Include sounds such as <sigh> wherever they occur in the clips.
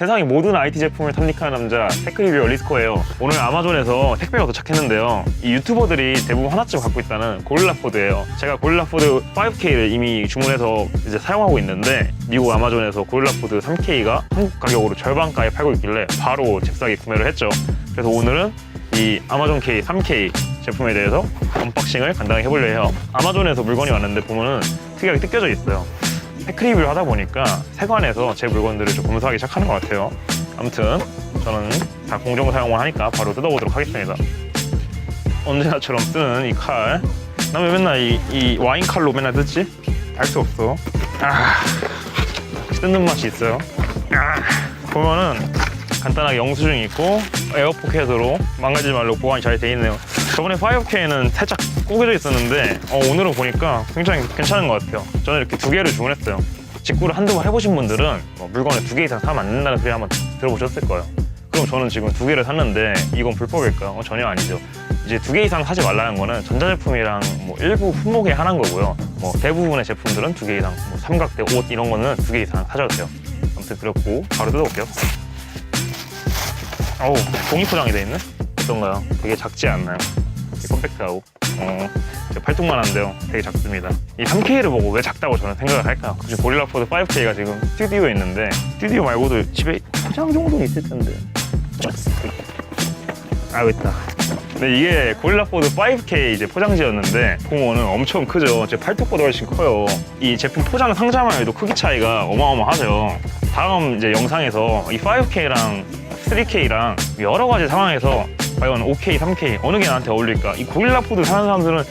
세상의 모든 IT 제품을 탐닉하는 남자 테크리뷰어 리스코예요. 오늘 아마존에서 택배가 도착했는데요. 이 유튜버들이 대부분 하나쯤 갖고 있다는 고릴라 포드예요. 제가 고릴라 포드 5K를 이미 주문해서 이제 사용하고 있는데 미국 아마존에서 고릴라 포드 3K가 한국 가격으로 절반가에 팔고 있길래 바로 잽싸게 구매를 했죠. 그래서 오늘은 이 아마존 K 3K 제품에 대해서 언박싱을 간단하게 해보려 해요. 아마존에서 물건이 왔는데 보면은 특이하게 뜯겨져 있어요. 테크 리뷰를 하다 보니까 세관에서 제 물건들을 좀 검사하기 시작하는 것 같아요. 아무튼 저는 다 공정 사용을 하니까 바로 뜯어보도록 하겠습니다. 언제나처럼 쓰는 이 칼. 나 왜 맨날 이, 이 와인 칼로 맨날 뜯지? 알 수 없어. 아, 뜯는 맛이 있어요. 아, 보면은 간단하게 영수증이 있고 에어 포켓으로 망가지지 말고 보관이 잘 돼 있네요. 저번에 5K는 살짝 구겨져 있었는데 어, 오늘은 보니까 굉장히 괜찮은 것 같아요. 저는 이렇게 두 개를 주문했어요. 직구를 한두 번 해보신 분들은 뭐 물건을 두 개 이상 사면 안 된다는 소리 한번 들어보셨을 거예요. 그럼 저는 지금 두 개를 샀는데 이건 불법일까요? 어, 전혀 아니죠. 이제 두 개 이상 사지 말라는 거는 전자제품이랑 뭐 일부 품목에 한한 거고요. 뭐 대부분의 제품들은 두 개 이상, 뭐 삼각대, 옷 이런 거는 두 개 이상 사셔도 돼요. 아무튼 그렇고 바로 뜯어볼게요. 어우, 종이 포장이 돼 있네? 어떤가요? 되게 작지 않나요? 되게 컴팩트하고. 어, 제 팔뚝만 한데요. 되게 작습니다. 이 3K를 보고 왜 작다고 저는 생각을 할까요? 지금 고릴라 포드 5K가 지금 스튜디오에 있는데 스튜디오 말고도 집에 포장 정도는 있을 텐데. 아, 있다. 근데 이게 고릴라 포드 5K 이제 포장지였는데 보면은 엄청 크죠. 제 팔뚝보다 훨씬 커요. 이 제품 포장 상자만 해도 크기 차이가 어마어마하죠. 다음 이제 영상에서 이 5K랑 3K랑 여러 가지 상황에서 과연 5K, 3K 어느 게 나한테 어울릴까? 이 고릴라 포드 사는 사람들은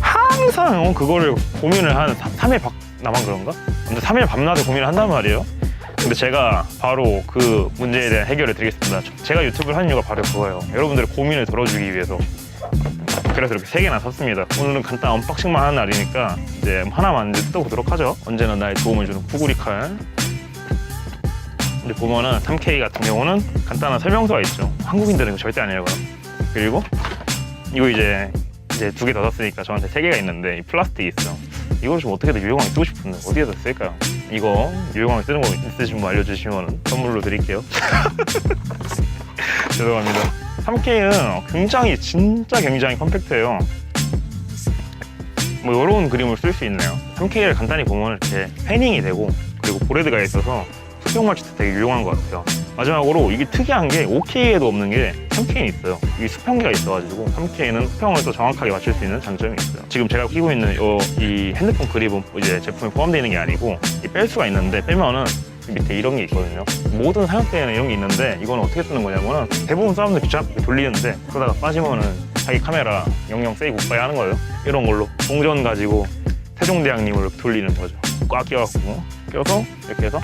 항상 어, 그거를 고민을 한 3일 밖 나만 그런가? 근데 3일 밤낮에 고민을 한단 말이에요. 근데 제가 바로 그 문제에 대한 해결을 드리겠습니다. 제가 유튜브를 하는 이유가 바로 그거예요. 여러분들의 고민을 덜어주기 위해서. 그래서 이렇게 세 개나 샀습니다. 오늘은 간단 언박싱만 하는 날이니까 이제 하나만 뜯어보도록 하죠. 언제나 나의 도움을 주는 구구리 칼. 근데 보면은 3K 같은 경우는 간단한 설명서가 있죠. 한국인들은 절대 안 읽어요. 그리고 이거 이제 이제 두 개 더 샀으니까 저한테 세 개가 있는데 이 플라스틱이 있어요. 이걸 좀 어떻게든 유용하게 쓰고 싶은데 어디에다 쓸까요? 이거 유용하게 쓰는 거 있으신 분 알려주시면 선물로 드릴게요. <laughs> 죄송합니다. 3K는 굉장히 진짜 굉장히 컴팩트해요. 뭐 이런 그림을 쓸 수 있네요. 3K를 간단히 보면 이렇게 패닝이 되고 그리고 보레드가 있어서 맞출 때 되게 유용한 것 같아요. 마지막으로 이게 특이한 게 5K에도 없는 게 3K는 있어요. 이 수평기가 있어가지고 3K는 수평을 또 정확하게 맞출 수 있는 장점이 있어요. 지금 제가 끼고 있는 요, 이 핸드폰 그립은 이제 제품에 포함되어 있는 게 아니고 이뺄 수가 있는데 빼면은 이 밑에 이런 게 있거든요. 모든 사용대에는 이런 게 있는데 이건 어떻게 쓰는 거냐면은 대부분 사람들 귀찮게 돌리는데 그러다가 빠지면은 자기 카메라 영영 세이브 굿바이 하는 거예요. 이런 걸로 동전 가지고 세종대왕님을 돌리는 거죠. 꽉 껴갖고 껴서 이렇게 해서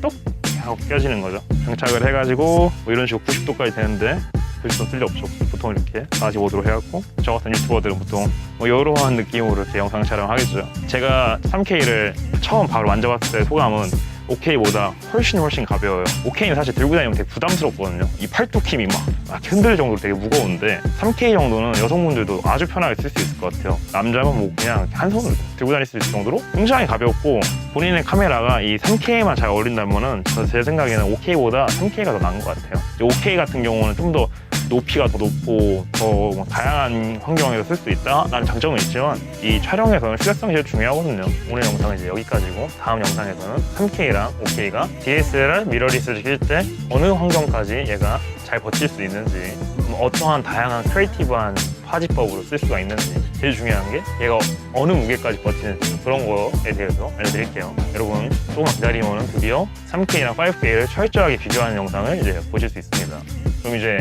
똑 하고 껴지는 거죠. 장착을 해가지고 뭐 이런 식으로 90도까지 되는데 90도 틀려 없죠. 보통 이렇게 45도로 해갖고 저 같은 유튜버들은 보통 뭐 이러한 느낌으로 이렇게 영상 촬영하겠죠. 제가 3K를 처음 바로 만져봤을 때 소감은 5K보다 훨씬 훨씬 가벼워요. 5K는 사실 들고 다니면 되게 부담스럽거든요. 이 팔뚝 힘이 막, 막 흔들 정도로 되게 무거운데 3K 정도는 여성분들도 아주 편하게 쓸 수 있을 것 같아요. 남자면 뭐 그냥 한 손으로 들고 다닐 수 있을 정도로 굉장히 가볍고 본인의 카메라가 이 3K만 잘 어울린다면은 저제 생각에는 5K보다 3K가 더 나은 것 같아요. 5K 같은 경우는 좀더 높이가 더 높고 더뭐 다양한 환경에서 쓸 수 있다라는 장점은 있지만 이 촬영에서는 시각성이 제일 중요하거든요. 오늘 영상은 이제 여기까지고 다음 영상에서는 3K랑 5K가 DSLR 미러리스를 낄때 어느 환경까지 얘가 잘 버틸 수 있는지 뭐 어떠한 다양한 크리에이티브한 화지법으로 쓸 수가 있는지 제일 중요한 게 얘가 어느 무게까지 버티는지 그런 거에 대해서 알려드릴게요. 여러분 조금만 기다리면 드디어 3K랑 5K를 철저하게 비교하는 영상을 이제 보실 수 있습니다. 그럼 이제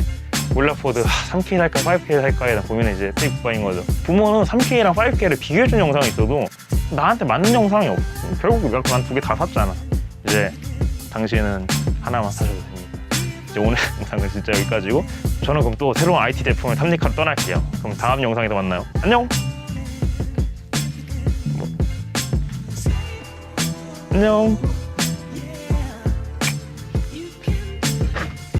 올라포드 3K 할까 5K 할까에 대한 고민은 이제 테이프바인 거죠. 부모는 3K랑 5K를 비교해준 영상이 있어도 나한테 맞는 영상이 없어. 결국 그한 두개 다 샀잖아. 이제 당신은 하나만 사셔도 됩니다. 이제 오늘 <laughs> 영상은 진짜 여기까지고 저는 그럼 또 새로운 IT 제품을 탐닉하러 떠날게요. 그럼 다음 영상에서 만나요. 안녕. 뭐. 안녕.